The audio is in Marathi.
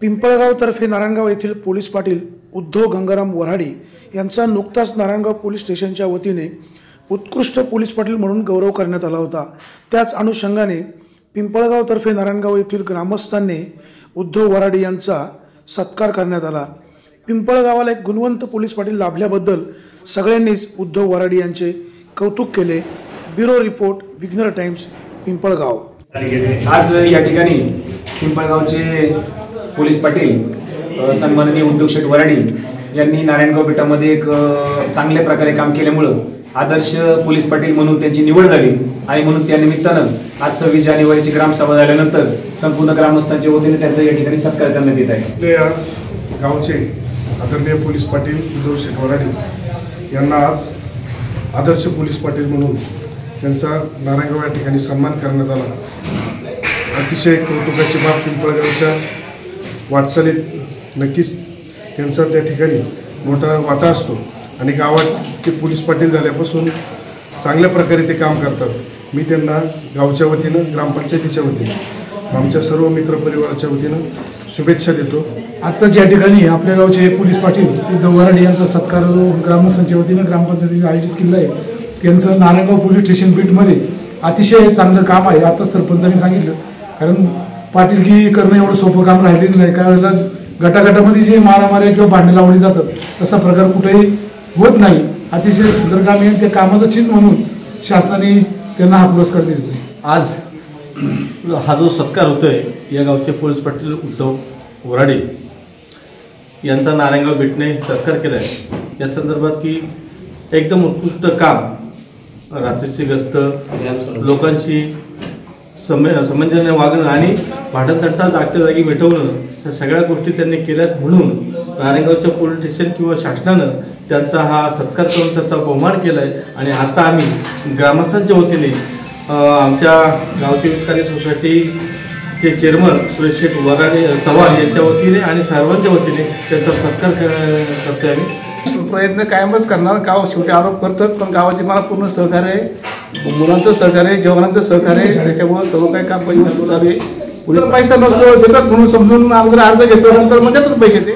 पिंपळगावतर्फे नारायणगाव येथील पोलीस पाटील उद्धव गंगाराम वऱ्हाडी यांचा नुकताच नारायणगाव पोलीस स्टेशनच्या वतीने उत्कृष्ट पोलीस पाटील म्हणून गौरव करण्यात आला होता. त्याच अनुषंगाने पिंपळगावतर्फे नारायणगाव येथील ग्रामस्थांनी उद्धव वराडे यांचा सत्कार करण्यात आला. पिंपळगावाला एक गुणवंत पोलीस पाटील लाभल्याबद्दल सगळ्यांनीच उद्धव वराडी यांचे कौतुक केले. Bureau report Vighnar Times Pimpalgaon. आज या ठिकाणी पिंपळगावचे पोलीस पाटील सन्माननीय उद्धव शेठ वराडी यांनी नारायणगाव बेटामध्ये एक चांगल्या प्रकारे काम केल्यामुळं आदर्श पोलीस पाटील म्हणून त्यांची निवड झाली. आणि म्हणून त्या निमित्तानं आज सव्वीस जानेवारीची ग्रामसभा झाल्यानंतर संपूर्ण ग्रामस्थांच्या वतीने त्यांचा या ठिकाणी सत्कार करण्यात येत आहे. आपले आज गावचे आदरणीय पोलीस पाटील उद्धव शेठ वराडी यांना आज आदर्श पोलीस पाटील म्हणून त्यांचा नारायणगाव या ठिकाणी सन्मान करण्यात आला. अतिशय कौतुकाची बाब पिंपळगावच्या वाटचालीत नक्कीच त्यांचा त्या ठिकाणी मोठा वाटा असतो. आणि गावात ते पोलीस पाटील झाल्यापासून चांगल्या प्रकारे ते काम करतात. मी त्यांना गावच्या वतीनं ग्रामपंचायतीच्या वतीनं आमच्या सर्व मित्रपरिवाराच्या वतीनं शुभेच्छा देतो. आत्ताच या ठिकाणी आपल्या गावचे पोलीस पाटील उद्धव वराडे यांचा सत्कार ग्रामस्थांच्या वतीनं ग्रामपंचायतीने आयोजित केला आहे. त्यांचं नारायणगाव पोलीस स्टेशन बीटमध्ये अतिशय चांगलं काम आहे. आताच सरपंचांनी सांगितलं. कारण पाटीलकी करणं एवढं सोपं काम राहिलेलं नाही. काही वेळेला गटागटामध्ये जे मारामाऱ्या किंवा भांडणं लावली जातात तसा प्रकार कुठेही होत नाही. अतिशय सुंदर काम आहे त्या कामाचं चीज म्हणून शासनाने त्यांना हा पुरस्कार दिलेला आहे. आज हा जो सत्कार होतोय या गावचे पोलीस पाटील उद्धव वराडे यांचा नारायणगाव भेटणे सत्कार केला आहे या संदर्भात की एकदम उत्कृष्ट काम रात्रीची गस्त लोकांशी सम समंजने वागणं आणि भांडणतंटा जागच्या जागी मिटवणं या सगळ्या गोष्टी त्यांनी केल्यात म्हणून नारायणगावच्या पोलीस स्टेशन किंवा शासनानं त्यांचा हा सत्कार करून त्यांचा बहुमान केला आहे आणि आता आम्ही ग्रामस्थांच्या वतीने आमच्या गावची वित्तकारी सोसायटीचे चेअरमन सुरेश शेठ वराडे चव्हाण यांच्या वतीने आणि सर्वांच्या वतीने त्यांचा सत्कार करतोय आम्ही. प्रयत्न कायमच करणार. गाव शेवटी आरोप करतात पण गावाचे मला पूर्ण सहकार्य आहे. मुलांचं सहकार्य आहे जवानांचं सहकार्य आहे. त्याच्यामुळे सर्व काही काम पण चालू आहे. पुढे पैसा नसतो देतात म्हणून समजून अगोदर अर्ज घेतो नंतर मग देतात पैसे ते